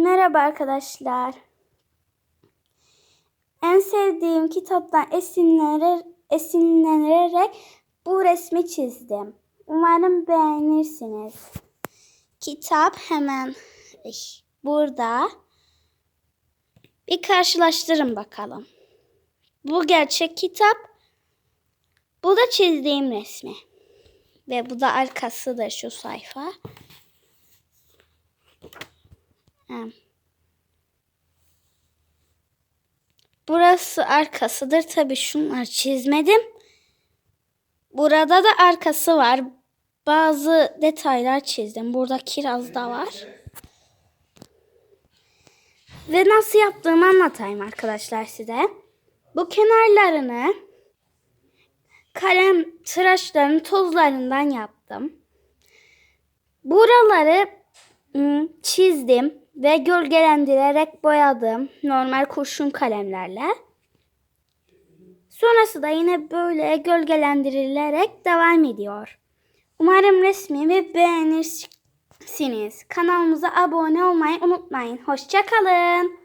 Merhaba arkadaşlar. En sevdiğim kitaptan esinlenerek, bu resmi çizdim. Umarım beğenirsiniz. Kitap hemen burada. Bir karşılaştırın bakalım. Bu gerçek kitap. Bu da çizdiğim resmi. Ve bu da arkasıdır şu sayfa. Burası arkasıdır. Tabii şunları çizmedim. Burada da arkası var. Bazı detaylar çizdim. Burada kiraz da var. Ve nasıl yaptığımı anlatayım arkadaşlar size. Bu kenarlarını kalem tıraşlarının tozlarından yaptım. Buraları çizdim ve gölgelendirerek boyadım normal kurşun kalemlerle. Sonrası da yine böyle gölgelendirilerek devam ediyor. Umarım resmimi beğenirsiniz. Kanalımıza abone olmayı unutmayın. Hoşçakalın.